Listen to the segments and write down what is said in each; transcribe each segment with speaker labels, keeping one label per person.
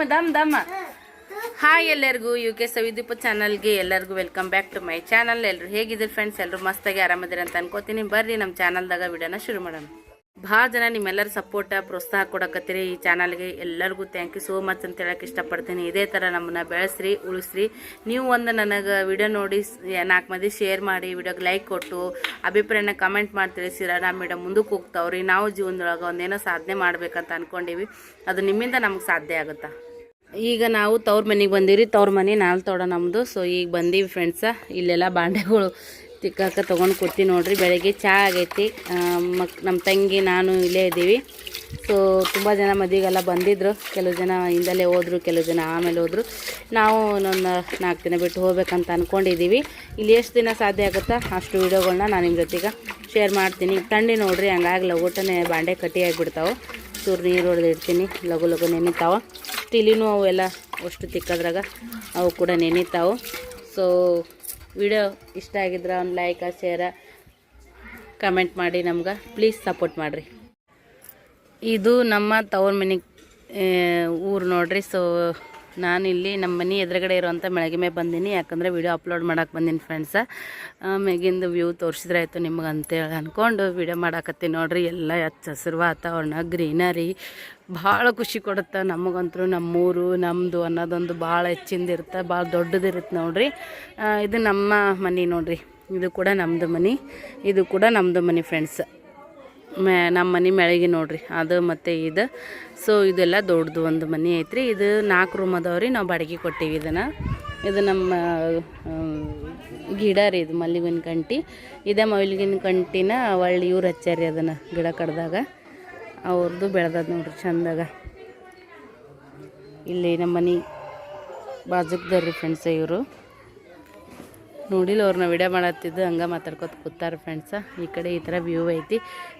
Speaker 1: ದಮ್ ದಮ್ ದಮ್ ಹಾಯ್ ಎಲ್ಲರಿಗೂ ಯು ಕೆ ಸವಿದೀಪ ಚಾನಲ್ಗೆ ಎಲ್ಲರಿಗೂ welcome back to my channel ಎಲ್ಲರೂ ಹೇಗಿದ್ದೀರಿ ಫ್ರೆಂಡ್ಸ್ ಎಲ್ಲರೂ ಮಸ್ತಾಗಿ ಆರಾಮದಿರಿ ಅಂತ ಅನ್ಕೋತೀನಿ. ಬರ್ರಿ ನಮ್ಮ ಚಾನಲ್ದಾಗ ವಿಡಿಯೋನ ಶುರು ಮಾಡೋಣ. ಭಾಳ ಜನ ನಿಮ್ಮೆಲ್ಲರ ಸಪೋರ್ಟ ಪ್ರೋತ್ಸಾಹ ಕೊಡಕತ್ತೀರಿ ಈ ಚಾನಲ್ಗೆ ಎಲ್ಲರಿಗೂ ಥ್ಯಾಂಕ್ ಯು ಸೋ ಮಚ್ ಅಂತ ಹೇಳಕ್ಕೆ ಇಷ್ಟಪಡ್ತೀನಿ. ಇದೇ ಥರ ನಮ್ಮನ್ನ ಬೆಳೆಸ್ರಿ ಉಳಿಸ್ರಿ. ನೀವು ಒಂದು ನನಗೆ ವಿಡಿಯೋ ನೋಡಿ ನಾಲ್ಕು ಮಂದಿ ಶೇರ್ ಮಾಡಿ ವಿಡಿಯೋಗೆ ಲೈಕ್ ಕೊಟ್ಟು ಅಭಿಪ್ರಾಯನ ಕಮೆಂಟ್ ಮಾಡಿ ತಿಳಿಸಿರ ನಮ್ಮ ಮೇಡಮ್ ಮುಂದಕ್ಕೆ ಹೋಗ್ತಾವ್ರಿ. ನಾವು ಜೀವನದೊಳಗೆ ಒಂದೇನೋ ಸಾಧನೆ ಮಾಡಬೇಕಂತ ಅಂದ್ಕೊಂಡಿವಿ ಅದು ನಿಮ್ಮಿಂದ ನಮ್ಗೆ ಸಾಧ್ಯ ಆಗುತ್ತಾ? ಈಗ ನಾವು ತವ್ರ ಮನೆಗೆ ಬಂದೀವಿ ತವ್ರ ಮನೆ ನಾಲ್ಕು ತೋಡ ನಮ್ಮದು ಸೊ ಈಗ ಬಂದೀವಿ ಫ್ರೆಂಡ್ಸ ಇಲ್ಲೆಲ್ಲ ಬಾಂಡೆಗಳು ತಿಕ್ಕಾಕ ತೊಗೊಂಡು ಕೊಡ್ತೀವಿ ನೋಡ್ರಿ. ಬೆಳಗ್ಗೆ ಚಹಾ ಆಗೈತಿ. ಮಕ್ ನಮ್ಮ ತಂಗಿ, ನಾನು ಇಲ್ಲೇ ಇದ್ದೀವಿ. ಸೊ ತುಂಬ ಜನ ಮದುವೆಗೆಲ್ಲ ಬಂದಿದ್ರು. ಕೆಲವು ಜನ ಹಿಂದಲೇ ಹೋದರು, ಕೆಲವು ಜನ ಆಮೇಲೆ ಹೋದರು. ನಾವು ಇನ್ನೊಂದು ನಾಲ್ಕು ದಿನ ಬಿಟ್ಟು ಹೋಗ್ಬೇಕಂತ ಅಂದ್ಕೊಂಡಿದ್ದೀವಿ ಇಲ್ಲಿ ಎಷ್ಟು ದಿನ ಸಾಧ್ಯ ಆಗುತ್ತಾ? ಅಷ್ಟು ವೀಡಿಯೋಗಳನ್ನ ನಾನು ನಿಮ್ಮ ಜೊತೆಗೆ ಶೇರ್ ಮಾಡ್ತೀನಿ. ತಂಡಿ ನೋಡ್ರಿ, ಹಂಗಾಗಿ ಲಗೋಟನೇ ಬಾಂಡೆ ಕಟ್ಟಿ ಆಗಿಬಿಡ್ತಾವೆ. ಚೂರು ನೀರು ಹೊಡೆದಿಡ್ತೀನಿ. ಲಘು ಲಘು ನೆನಿತಾವ. ಸ್ಟೀಲಿನೂ ಅವೆಲ್ಲ ಅಷ್ಟು ತಿಕ್ಕದ್ರಾಗ ಅವು ಕೂಡ ನೆನೀತಾವು. ಸೊ ವಿಡಿಯೋ ಇಷ್ಟ ಆಗಿದ್ರೆ ಒಂದು ಲೈಕ ಶೇರ ಕಮೆಂಟ್ ಮಾಡಿ ನಮ್ಗೆ. ಪ್ಲೀಸ್ ಸಪೋರ್ಟ್ ಮಾಡಿರಿ. ಇದು ನಮ್ಮ ತವರು ಮನೆ ಊರು ನೋಡ್ರಿ. ಸೊ ನಾನಿಲ್ಲಿ ನಮ್ಮ ಮನೆ ಎದುರುಗಡೆ ಇರುವಂಥ ಮೆಳಗೆ ಮೇಲೆ ಬಂದೀನಿ. ಯಾಕಂದರೆ ವಿಡಿಯೋ ಅಪ್ಲೋಡ್ ಮಾಡೋಕೆ ಬಂದೀನಿ ಫ್ರೆಂಡ್ಸ ಮ್ಯಾಗಿಂದು ವ್ಯೂ ತೋರಿಸಿದ್ರೆ ಆಯಿತು ನಿಮ್ಗೆ ಅಂತೇಳಿ ಅಂದ್ಕೊಂಡು ವಿಡಿಯೋ ಮಾಡಾಕತ್ತೀನಿ ನೋಡ್ರಿ. ಎಲ್ಲ ಹಚ್ಚ ಹಸಿರು ವಾತಾವರಣ ಗ್ರೀನರಿ ಭಾಳ ಖುಷಿ ಕೊಡುತ್ತೆ ನಮಗಂತೂ ನಮ್ಮೂರು ನಮ್ಮದು ಅನ್ನೋದೊಂದು ಭಾಳ ಹೆಚ್ಚಿಂದ ಇರುತ್ತೆ, ಭಾಳ ದೊಡ್ಡದಿರುತ್ತೆ ನೋಡ್ರಿ. ಇದು ನಮ್ಮ ಮನೆ ನೋಡ್ರಿ. ಇದು ಕೂಡ ನಮ್ಮದು ಮನೆ. ಇದು ಕೂಡ ನಮ್ಮದು ಮನೆ ಫ್ರೆಂಡ್ಸ್ ಮೇ ನಮ್ಮ ಮನೆ ಮೆಳಗೆ ನೋಡ್ರಿ. ಅದು ಮತ್ತು ಇದು. ಸೊ ಇದೆಲ್ಲ ದೊಡ್ಡದು ಒಂದು ಮನೆ ಐತ್ರಿ. ಇದು ನಾಲ್ಕು ರೂಮ್ ಅದಾವ್ರಿ. ನಾವು ಬಾಡಿಗೆ ಕೊಟ್ಟೀವಿ ಇದನ್ನು. ಇದು ನಮ್ಮ ಗಿಡ ರೀ ಇದು ಮಲ್ಲಿಗಿನ ಕಂಟಿ. ಇದೇ ಮಲ್ಲಿಗಿನ ಕಂಟಿನ ಒಳ್ಳೆ ಇವ್ರು ಹಚ್ಚಾರಿ ಅದನ್ನು ಗಿಡ ಕಡ್ದಾಗ. ಅವ್ರದ್ದು ಬೆಳೆದದ ನೋಡ್ರಿ ಚಂದಾಗ. ಇಲ್ಲಿ ನಮ್ಮ ಮನೆ ಬಾಜುಕ್ದಾರ್ರಿ ಫ್ರೆಂಡ್ಸ ಇವರು. ನೋಡಿಲ್ಲ ಅವ್ರನ್ನ ವಿಡಿಯೋ ಮಾಡತ್ತಿದ್ದು, ಹಂಗೆ ಮಾತಾಡ್ಕೊತ ಕೂತಾರೆ ಫ್ರೆಂಡ್ಸ ಈ ಕಡೆ ಈ ಥರ ವ್ಯೂ ಐತಿ.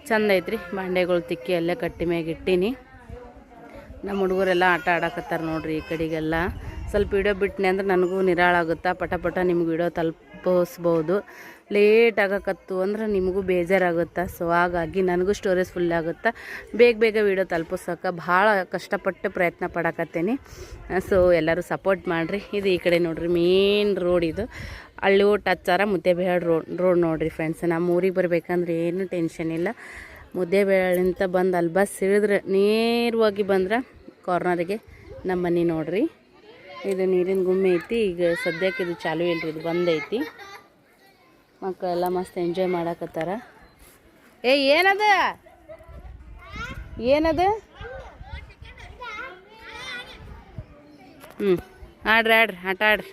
Speaker 1: ಚಂದ ಐತ್ರಿ. ಬಾಂಡೆಗಳು ತಿಕ್ಕಿ ಅಲ್ಲೇ ಕಟ್ಟಿ ಮ್ಯಾಗ ಇಟ್ಟೀನಿ. ನಮ್ಮ ಹುಡುಗರೆಲ್ಲ ಆಟ ಆಡಕತ್ತಾರೆ ನೋಡ್ರಿ ಈ ಕಡೆಗೆಲ್ಲ. ಸ್ವಲ್ಪ ವಿಡಿಯೋ ಬಿಟ್ಟನೆ ಅಂದ್ರೆ ನನಗೂ ನಿರಾಳಾಗುತ್ತಾ ಪಟ ಪಟ ನಿಮ್ಗೆ ವಿಡಿಯೋ ತಲುಪಿಸ್ಬೋದು. ಲೇಟ್ ಆಗಕತ್ತು ಅಂದ್ರೆ ನಿಮಗೂ ಬೇಜಾರಾಗುತ್ತಾ? ಸೊ ಹಾಗಾಗಿ ನನಗೂ ಸ್ಟೋರೇಜ್ ಫುಲ್ ಆಗುತ್ತಾ? ಬೇಗ ಬೇಗ ವಿಡಿಯೋ ತಲುಪಿಸೋಕೆ ಭಾಳ ಕಷ್ಟಪಟ್ಟು ಪ್ರಯತ್ನ ಪಡಕತ್ತೀನಿ. ಸೊ ಎಲ್ಲರೂ ಸಪೋರ್ಟ್ ಮಾಡಿರಿ. ಇದು ಈ ಕಡೆ ನೋಡಿರಿ ಮೇನ್ ರೋಡ್ ಇದು. ಹಳ್ಳಿ ಮುದ್ದೆ ಮುದ್ದೆಬೇಳೆ ರೋಡ್ ರೋಡ್ ನೋಡಿರಿ ಫ್ರೆಂಡ್ಸ್ ನಮ್ಮ ಊರಿಗೆ ಬರ್ಬೇಕಂದ್ರೆ ಏನು ಟೆನ್ಷನ್ ಇಲ್ಲ. ಮುದ್ದೆಬೇಳಿಂದ ಬಂದು ಅಲ್ಲಿ ಬಸ್ ಇಳಿದ್ರೆ ನೇರವಾಗಿ ಬಂದ್ರೆ ಕಾರ್ನರಿಗೆ ನಮ್ಮ ಮನೆ ನೋಡ್ರಿ. ಇದು ನೀರಿನ ಗುಮ್ಮೆ ಐತಿ, ಈಗ ಸದ್ಯಕ್ಕೆ ಇದು ಚಾಲು ಇಲ್ರಿ ಇದು ಬಂದೈತಿ ಮಕ್ಕಳೆಲ್ಲ ಮಸ್ತ್ ಎಂಜಾಯ್ ಮಾಡಕತ್ತಾರ. ಏ, ಏನದ? ಏನದ? ಹ್ಞೂ ಆಡ್ರಿ ಆಡ್ರಿ, ಆಟ ಆಡ್ರಿ.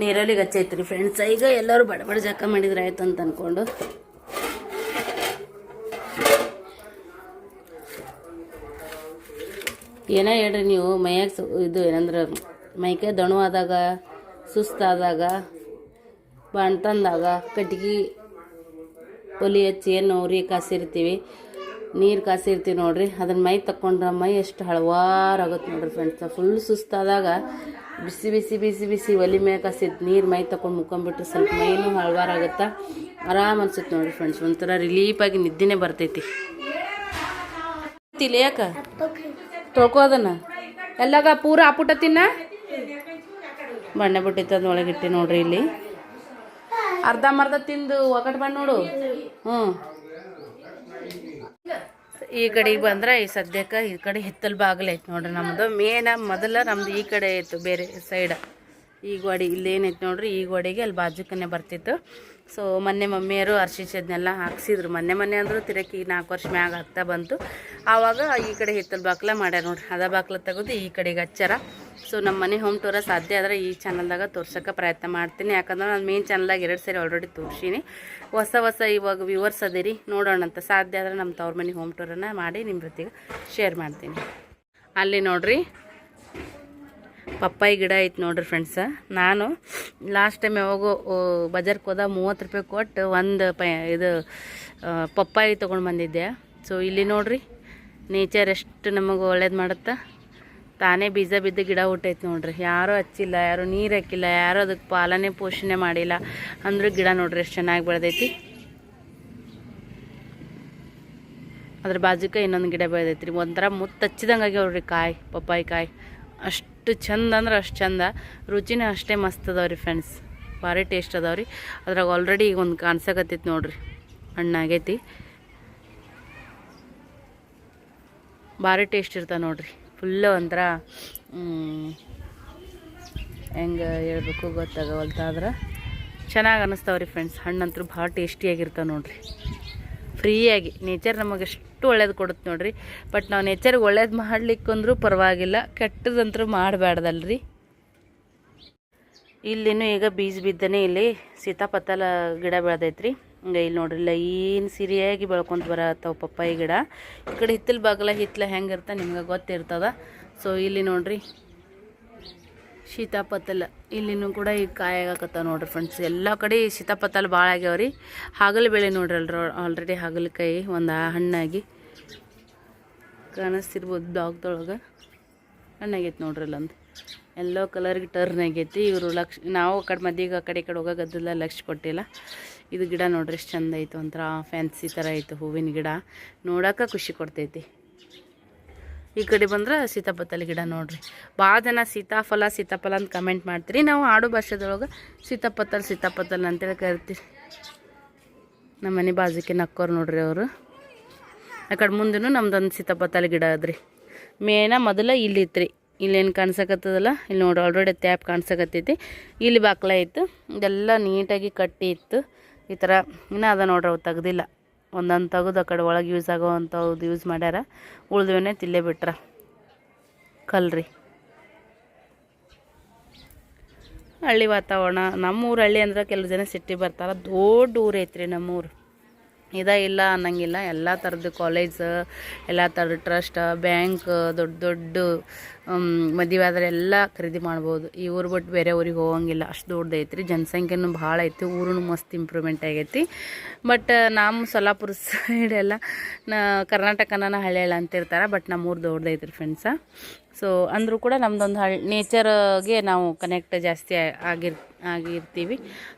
Speaker 1: ನೀರಲ್ಲಿ ಹಚ್ಚೈತ್ರಿ ಫ್ರೆಂಡ್ಸ್ ಈಗ ಎಲ್ಲರೂ ಬಡ ಬಡ ಮಾಡಿದ್ರೆ ಆಯ್ತು ಅಂತ ಅಂದ್ಕೊಂಡು ಏನೇ ಹೇಳ್ರಿ ನೀವು, ಮೈಯಾಗ ಇದು ಏನಂದ್ರೆ, ಮೈಕೆ ದಣು ಆದಾಗ ಸುಸ್ತಾದಾಗ ಬಾಣ್ತಂದಾಗ ಕಟ್ಗೆ ಒಲಿ ಹಚ್ಚಿ ಏನು ಉರಿ ಕಾಸಿರ್ತೀವಿ, ನೀರು ಕಾಸಿರ್ತೀವಿ ನೋಡ್ರಿ. ಅದನ್ನ ಮೈ ತಕ್ಕೊಂಡ್ರೆ ಮೈ ಎಷ್ಟು ಹಳವಾರಾಗುತ್ತೆ ನೋಡ್ರಿ ಫ್ರೆಂಡ್ಸ್ ಫುಲ್ ಸುಸ್ತಾದಾಗ ಬಿಸಿ ಬಿಸಿ ಬಿಸಿ ಬಿಸಿ ಒಲಿ ಮೇಲೆ ಕಾಸಿದ್ದು ನೀರು ಮೈ ತಕೊಂಡು ಮುಕ್ಕೊಂಬಿಟ್ರೆ ಸ್ವಲ್ಪ ಮೈನೂ ಹಳವಾರಾಗುತ್ತಾ? ಆರಾಮ್ ಅನ್ಸುತ್ತೆ ನೋಡಿ ಫ್ರೆಂಡ್ಸ್ ಒಂಥರ ರಿಲೀಫಾಗಿ ನಿದ್ದೆನೇ ಬರ್ತೈತಿ. ಯಾಕ? ತೊಳ್ಕೊ ಅದನ್ನ? ಎಲ್ಲಾಗ ಪೂರ ಆಪುಟ ತಿನ್ನ? ಬಣ್ಣ ಬಿಟ್ಟಿತ್ತು ಒಳಗಿಟ್ಟಿ ನೋಡ್ರಿ ಇಲ್ಲಿ. ಅರ್ಧ ಮರ್ಧ ತಿಂದು ಒಗಟ್ ಬಣ್ಣ ನೋಡು. ಹ್ಞೂ ಈ ಕಡೆಗೆ ಬಂದ್ರೆ ಈ ಸದ್ಯಕ್ಕೆ ಈ ಕಡೆ ಹಿತ್ತಲ್ ಬಾಗಿಲು ನೋಡ್ರಿ ನಮ್ಮದು ಮೇನ ಮೊದಲ ನಮ್ದು ಈ ಕಡೆ ಇತ್ತು ಬೇರೆ ಸೈಡ್ ಈ ಗೋಡಿ ಇಲ್ಲೇನೈತೆ ನೋಡ್ರಿ, ಈ ಗೋಡೆಗೆ ಅಲ್ಲಿ ಬಾಜುಕನೆ ಬರ್ತಿತ್ತು. ಸೊ ಮೊನ್ನೆ ಮಮ್ಮಿಯರು ಅರ್ಶಿಸದ್ನೆಲ್ಲ ಹಾಕ್ಸಿದ್ರು. ಮೊನ್ನೆ ಮೊನ್ನೆ ಅಂದ್ರು ತಿರಕಿ ನಾಲ್ಕು ವರ್ಷ ಮ್ಯಾಗ ಆಗ್ತಾ ಬಂತು. ಆವಾಗ ಈ ಕಡೆ ಹಿತ್ತಲು ಬಾಕ್ಲ ಮಾಡ್ಯಾರ ನೋಡ್ರಿ. ಅದ ಬಾಕ್ಲ ತೆಗೆದು ಈ ಕಡೆಗೆ ಹಚ್ಚಾರ ಸೊ ನಮ್ಮ ಮನೆ ಹೋಮ್ ಟೂರ ಸಾಧ್ಯ ಆದ್ರೆ ಈ ಚಾನಲ್ದಾಗ ತೋರ್ಸೋಕೆ ಪ್ರಯತ್ನ ಮಾಡ್ತೀನಿ. ಯಾಕಂದ್ರೆ ನಾನು ಮೇನ್ ಚಾನಲ್ದಾಗ ಎರಡು ಸರಿ ಆಲ್ರೆಡಿ ತೋರಿಸೀನಿ. ಹೊಸ ಹೊಸ ಇವಾಗ ವ್ಯೂವರ್ಸ್ ಅದಿರಿ. ನೋಡೋಣ ಅಂತ ಸಾಧ್ಯ ಆದ್ರೆ ನಮ್ಮ ತವ್ರ ಮನೆ ಹೋಮ್ ಟೂರನ್ನು ಮಾಡಿ ನಿಮ್ಮ ಜೊತೆಗೆ ಶೇರ್ ಮಾಡ್ತೀನಿ. ಅಲ್ಲಿ ನೋಡ್ರಿ ಪಪ್ಪಾಯಿ ಗಿಡ ಐತೆ ನೋಡ್ರಿ ಫ್ರೆಂಡ್ಸ ನಾನು ಲಾಸ್ಟ್ ಟೈಮ್ ಯಾವಾಗೋ ಬಜಾರ್ಗೆ ಹೋದ ಮೂವತ್ತು ರೂಪಾಯಿ ಕೊಟ್ಟು ಒಂದು ಪ, ಇದು ಪಪ್ಪಾಯಿ ತೊಗೊಂಡು ಬಂದಿದ್ದೆ. ಸೊ ಇಲ್ಲಿ ನೋಡ್ರಿ ನೇಚರ್ ಎಷ್ಟು ನಮಗೆ ಒಳ್ಳೇದು ಮಾಡುತ್ತೆ. ತಾನೇ ಬೀಜ ಬಿದ್ದು ಗಿಡ ಹುಟ್ಟೈತೆ ನೋಡ್ರಿ. ಯಾರೂ ಹಚ್ಚಿಲ್ಲ, ಯಾರೂ ನೀರು ಹಾಕಿಲ್ಲ, ಯಾರೂ ಅದಕ್ಕೆ ಪಾಲನೆ ಪೋಷಣೆ ಮಾಡಿಲ್ಲ. ಅಂದ್ರೆ ಗಿಡ ನೋಡ್ರಿ ಎಷ್ಟು ಚೆನ್ನಾಗಿ ಬೆಳೆದೈತಿ. ಅದ್ರ ಬಾಜುಕ ಇನ್ನೊಂದು ಗಿಡ ಬೆಳೆದೈತಿ ರೀ ಒಂಥರ ಮುತ್ತು ಹಚ್ಚಿದಂಗೆ ಆಗ್ಯಾವ್ರಿ ಕಾಯಿ, ಪಪ್ಪಾಯಿ ಕಾಯಿ. ಅಷ್ಟು ಚಂದ ಅಂದ್ರೆ ಅಷ್ಟು ಚಂದ. ರುಚಿನೇ ಅಷ್ಟೇ ಮಸ್ತ್ ಅದಾವ ರೀ ಫ್ರೆಂಡ್ಸ್ ಭಾರಿ ಟೇಸ್ಟ್ ಅದಾವ ರೀ ಅದ್ರಾಗ ಆಲ್ರೆಡಿ ಈಗ ಒಂದು ಕಾಣಿಸಕತ್ತೈತಿ ನೋಡ್ರಿ. ಹಣ್ಣಾಗೈತಿ ಭಾರಿ ಟೇಸ್ಟ್ ಇರ್ತಾವೆ ನೋಡ್ರಿ. ಫುಲ್ಲು ಒಂಥರ ಹೆಂಗೆ ಹೇಳ್ಬೇಕು ಗೊತ್ತಾಗವಲ್ತಾದ್ರೆ. ಚೆನ್ನಾಗಿ ಅನ್ನಿಸ್ತಾವ್ರಿ ಫ್ರೆಂಡ್ಸ್ ಹಣ್ಣಂತೂ ಭಾಳ ಟೇಸ್ಟಿಯಾಗಿರ್ತಾವೆ ನೋಡ್ರಿ. ಫ್ರೀಯಾಗಿ ನೇಚರ್ ನಮಗೆ ಎಷ್ಟು ಒಳ್ಳೇದು ಕೊಡುತ್ತೆ ನೋಡ್ರಿ. ಬಟ್ ನಾವು ನೇಚರ್ಗೆ ಒಳ್ಳೇದು ಮಾಡ್ಲಿಕ್ಕಂದ್ರೂ ಪರವಾಗಿಲ್ಲ, ಕೆಟ್ಟದಂತರೂ ಮಾಡಬಾರ್ದಲ್ರಿ ಇಲ್ಲಿನೂ ಈಗ ಬೀಜ ಬಿದ್ದನೆ ಇಲ್ಲಿ ಸೀತಾಪತ್ತಲ ಗಿಡ ಬೆಳೆದೈತ್ರಿ. ಹಿಂಗೆ ಇಲ್ಲಿ ನೋಡ್ರಿ, ಲೈನ್ ಸಿರಿಯಾಗಿ ಬೆಳ್ಕೊಂತ ಬರತ್ತವ ಪಪ್ಪಾಯಿ ಗಿಡ. ಈ ಕಡೆ ಹಿತ್ತಲ ಬಾಗಲ ಹಿತ್ತಲ ಹೆಂಗಿರ್ತ ನಿಮ್ಗೆ ಗೊತ್ತಿರ್ತದ. ಸೊ ಇಲ್ಲಿ ನೋಡ್ರಿ, ಸೀತಾಪತ್ತಲ ಇಲ್ಲಿನೂ ಕೂಡ ಈಗ ಕಾಯಾಗತ್ತ ನೋಡ್ರಿ ಫ್ರೆಂಡ್ಸ್ ಎಲ್ಲ ಕಡೆ ಸೀತಾಪತ್ತಲ ಭಾಳ ಆಗ್ಯಾವ್ರಿ. ಹಾಗಲ ಬೆಳೆ ನೋಡ್ರಿ ಅಲ್ರ ಆಲ್ರೆಡಿ ಹಾಗಲಕಾಯಿ ಒಂದು ಹಣ್ಣಾಗಿ. ಕಾಣಿಸ್ತಿರ್ಬೋದು ಬ್ಲಾಗ್ದೊಳಗೆ ಹಣ್ಣಾಗೈತೆ ನೋಡ್ರಿ ಅಲ್ಲೊಂದು ಎಲ್ಲೋ ಕಲರ್ಗೆ ಟರ್ನ್ ಆಗೈತಿ. ಇವರು ಲಕ್ಷ, ನಾವು ಆ ಕಡೆ ಮದ್ದಿಗೆ ಆ ಕಡೆ ಈ ಕಡೆ ಹೋಗೋಗದ್ದೆಲ್ಲ ಲಕ್ಷ ಕೊಟ್ಟಿಲ್ಲ. ಇದು ಗಿಡ ನೋಡ್ರಿ ಎಷ್ಟು ಚಂದ ಐತೆ ಒಂಥರ ಫ್ಯಾನ್ಸಿ ಥರ ಐತೆ ಹೂವಿನ ಗಿಡ. ನೋಡೋಕೆ ಖುಷಿ ಕೊಡ್ತೈತಿ. ಈ ಕಡೆ ಬಂದ್ರೆ ಸೀತಾಪತ್ತಲ್ಲಿ ಗಿಡ ನೋಡ್ರಿ. ಭಾಳ ಜನ ಸೀತಾಫಲ ಸೀತಾಫಲ ಅಂತ ಕಮೆಂಟ್ ಮಾಡ್ತೀರಿ. ನಾವು ಆಡು ಭಾಷೆದೊಳಗೆ ಸೀತಾಪತ್ತಲ್ ಸೀತಾಪತ್ತಲ್ ಅಂತೇಳಿ ಕರಿತೀವಿ. ನಮ್ಮ ಮನೆ ಬಾಜುಕೆ ನಕ್ಕೋರು ನೋಡ್ರಿ ಅವರು. ಆ ಕಡೆ ಮುಂದೂ ನಮ್ದೊಂದು ತಲೆ ಗಿಡ ಅದ್ರಿ. ಮೇನ ಮೊದಲು ಇಲ್ಲಿ ಇತ್ತು ರೀ ಇಲ್ಲೇನು ಕಾಣ್ಸಕತ್ತದಲ್ಲ? ಇಲ್ಲಿ ನೋಡಿ ಆಲ್ರೆಡಿ ಟ್ಯಾಪ್ ಕಾಣ್ಸಕತ್ತೈತಿ. ಇಲ್ಲಿ ಬಾಕ್ಲ ಇತ್ತು. ಇದೆಲ್ಲ ನೀಟಾಗಿ ಕಟ್ಟಿ ಇತ್ತು. ಈ ಥರ ಇನ್ನೂ ಅದ ನೋಡ್ರಿ, ಅವು ತೆಗ್ದಿಲ್ಲ. ಒಂದೊಂದು ತೆಗೆದು ಆ ಕಡೆ ಒಳಗೆ ಯೂಸ್ ಆಗೋ ಅಂಥವ್ದು ಯೂಸ್ ಮಾಡ್ಯಾರ. ಉಳ್ದವನ್ನೇ ತಿಲ್ಲೇ ಬಿಟ್ರ. ಕಲ್ರಿ. ಹಳ್ಳಿ ವಾತಾವರಣ. ನಮ್ಮೂರು ಹಳ್ಳಿ ಅಂದ್ರೆ ಕೆಲವು ಜನ ಸಿಟಿ ಬರ್ತಾರೆ. ದೊಡ್ಡ ಊರು ಐತ್ರಿ ನಮ್ಮೂರು. ಇದ ಇಲ್ಲ ಅನ್ನಂಗಿಲ್ಲ. ಎಲ್ಲ ಥರದ್ದು ಕಾಲೇಜ್ ಎಲ್ಲ ಥರದ ಟ್ರಸ್ಟ್ ಬ್ಯಾಂಕ್ ದೊಡ್ಡ ದೊಡ್ಡ ಮದುವೆ ಆದರೆ ಎಲ್ಲ ಖರೀದಿ ಮಾಡ್ಬೋದು. ಈ ಊರು ಬಿಟ್ಟು ಬೇರೆ ಊರಿಗೆ ಹೋಗಂಗಿಲ್ಲ. ಅಷ್ಟು ದೊಡ್ಡದು ಐತ್ರಿ. ಜನಸಂಖ್ಯೆನೂ ಭಾಳ ಐತಿ. ಊರೂ ಮಸ್ತ್ ಇಂಪ್ರೂವ್ಮೆಂಟ್ ಆಗೈತಿ. ಬಟ್ ನಮ್ಮ ಸೊಲ್ಲಾಪುರ ಸೈಡ್ ಎಲ್ಲ, ನಾ, ಕರ್ನಾಟಕನ ಹಳ್ಳಿಯಲ್ಲ ಅಂತಿರ್ತಾರೆ. ಬಟ್ ನಮ್ಮ ಊರು ದೊಡ್ಡದೈತ್ರಿ ಫ್ರೆಂಡ್ಸ ಸೊ ಅಂದರೂ ಕೂಡ ನಮ್ಮದೊಂದು ಹಳ್ಳಿ ನೇಚರ್ಗೆ ನಾವು ಕನೆಕ್ಟ್ ಜಾಸ್ತಿ ಆಗಿರ್, ಆಗಿರ್ತೀವಿ.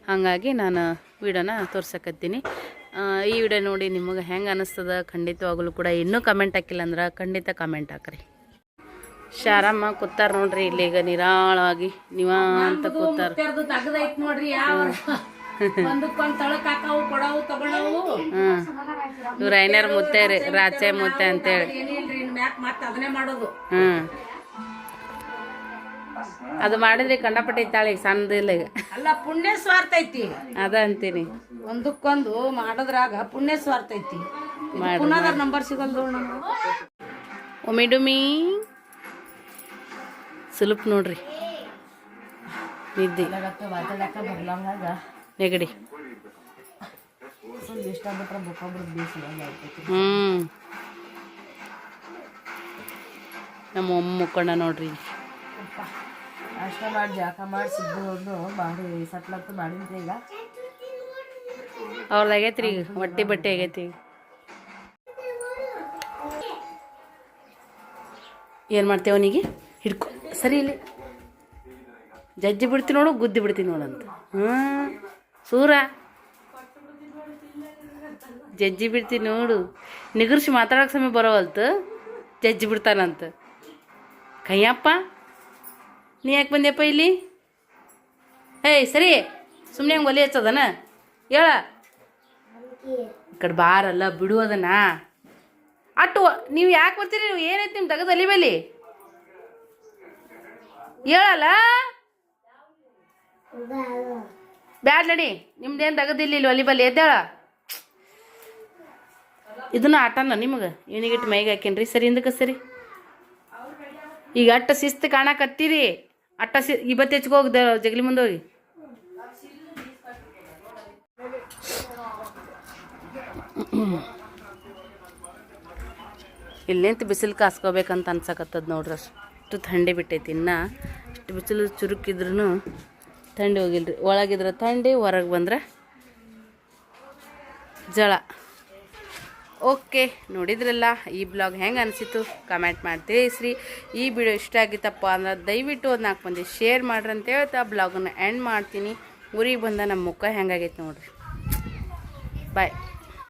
Speaker 1: ಹಾಗಾಗಿ ನಾನು ವೀಡಿಯೋನ ತೋರ್ಸಕತ್ತೀನಿ. ಈ ವಿಡಿಯೋ ನೋಡಿ ನಿಮಗೆ ಹೆಂಗೆ ಅನ್ನಿಸ್ತದ ಖಂಡಿತವಾಗಲೂ ಕೂಡ ಇನ್ನೂ ಕಮೆಂಟ್ ಹಾಕಿಲ್ಲ ಅಂದ್ರೆ ಖಂಡಿತ ಕಮೆಂಟ್ ಹಾಕ್ರಿ. ಶಾರಮ್ಮ ಕೂತಾರ ನೋಡ್ರಿ ಇಲ್ಲಿ ಈಗ ನಿರಾಳವಾಗಿ ನಿವಾಂತ ಕೂತಾರ. ಇವ್ರ ಐನರ್ ಮುತ್ತೆ ರೀ ರಾಚೆ ಮುತ್ತೆ ಅಂತೇಳಿ ಹ್ಮ್. ಅದು ಮಾಡಿದ್ರೆ ಕಂಡಪಟ್ಟಿ ಇತ್ತಾಳೆ ಈಗ ಸಣ್ಣದಿಲ್ಲ ಈಗ.
Speaker 2: ಅಲ್ಲ ಪುಣ್ಯ ಸ್ವಾರ್ಥ ಐತಿ.
Speaker 1: ಅದ ಅಂತೀನಿ.
Speaker 2: ಒಂದಕ್ಕೊಂದು ಮಾಡೋದ್ರಾಗ ಪುಣ್ಯ ಸ್ವಾರ್ಥ ಐತಿ. ಪುನಃ ನಂಬರ್ ಸಿಗಲ್ದು ನಮ್ಗೆ.
Speaker 1: ಒಮ್ಮೆ ಡುಮಿ ಸುಲುಪ್ ನೋಡ್ರಿ. ನಿದ್ದೆ. ನೆಗಡಿ. ಹ್ಞೂ ನಮ್ಮ ಅಮ್ಮ ಮುಕ್ಕೊಂಡ ನೋಡ್ರಿ.
Speaker 2: ಅಷ್ಟ ಮಾಡಿ, ಜಾಕ ಮಾಡಿ ಒಂದು ಮಾಡಿ ಸಟ್ಲತ್ತು ಮಾಡಿದ್ರಿ ಈಗ.
Speaker 1: ಅವ್ರದ್ದು ಆಗೈತ್ರಿ ಈಗ ಹೊಟ್ಟೆ ಬಟ್ಟೆ ಆಗೈತಿ ಏನು ಮಾಡ್ತೇವೆ ಅವನಿಗೆ? ಹಿಡ್ಕೊ. ಸರಿ ಇಲ್ಲಿ. ಜಜ್ಜಿ ಬಿಡ್ತೀನಿ ನೋಡು, ಗುದ್ದಿ ಬಿಡ್ತೀನಿ ನೋಡಂತ ಹ್ಞೂ ಸೂರ. ಜಜ್ಜಿ ಬಿಡ್ತೀನಿ ನೋಡು. ನಿಗರ್ಸಿ ಮಾತಾಡೋಕೆ ಸಮಯ ಬರೋವಲ್ತು. ಜಜ್ಜಿ ಬಿಡ್ತಾನಂತ. ಕಯ್ಯಪ್ಪ ನೀ ಯಾಕೆ ಬಂದ್ಯಪ್ಪ ಇಲ್ಲಿ? ಏಯ್, ಸರಿ. ಸುಮ್ಮನೆ ಹಂಗೆ ಒಲೆ ಹಚ್ಚದನ? ಹೇಳ. ಈ ಕಡೆ ಬಾರಲ್ಲ, ಬಿಡು ಅದನ್ನ. ಅಟ್ಟು, ನೀವು ಯಾಕೆ ಬರ್ತೀರಿ? ನೀವು ಏನೈತೆ ನಿಮ್ಮ ತಗದ ಅಲಿ ಬೇಲಿ ಹೇಳಲ್ಲ? ಬ್ಯಾಡ್ ನಡಿ. ನಿಮ್ದೇನು ತಗದಿಲ್ಲ ಇಲ್ಲಿ ಒಲಿ ಬಲ್ಲಿ ಎದ್ದೇಳ. ಇದನ್ನ ಆಟನ ನಿಮಗೆ? ಇವನಿಗಿಟ್ಟು ಮೈಗೆ ಹಾಕೇನ್ರಿ? ಸರಿ, ಹಿಂದಕ್ಕೆ ಸರಿ. ಈಗ ಅಟ್ಟ ಶಿಸ್ತು ಕಾಣಕತ್ತೀರಿ ಅಟ್ಟ ಸಿ ಇವತ್ತು ಜಗಲಿ ಮುಂದೆ ಹೋಗಿ. ಇಲ್ಲಿಂತ ಬಿಸಿಲು ಕಾಸ್ಕೋಬೇಕಂತ ಅನ್ಸಕತ್ತದ ನೋಡ್ರಿ ಅಷ್ಟು ಥಂಡಿ ಬಿಟ್ಟೈತಿ. ಇನ್ನು ಅಷ್ಟು ಬಿಸಿಲು ಚುರುಕಿದ್ರೂ ಥಂಡಿ ಹೋಗಿಲ್ರಿ. ಒಳಗಿದ್ರೆ ಥಂಡಿ, ಹೊರಗೆ ಬಂದ್ರೆ ಜಳ. ಓಕೆ, ನೋಡಿದ್ರಲ್ಲ, ಈ ಬ್ಲಾಗ್ ಹೆಂಗೆ ಅನಿಸಿತು ಕಮೆಂಟ್ ಮಾಡಿ ತಿಳಿಸ್ರಿ ಈ ವಿಡಿಯೋ ಇಷ್ಟ ಆಗಿತ್ತಪ್ಪ ಅಂದ್ರೆ ದಯವಿಟ್ಟು ಒಂದು ನಾಲ್ಕು ಮಂದಿ ಶೇರ್ ಮಾಡ್ರಿ ಅಂತ ಹೇಳ್ತಾ ಬ್ಲಾಗನ್ನು ಎಂಡ್ ಮಾಡ್ತೀನಿ. ಊರಿಗೆ ಬಂದ ನಮ್ಮ ಮುಖ ಹೆಂಗಾಗೈತೆ ನೋಡಿರಿ. ಬಾಯ್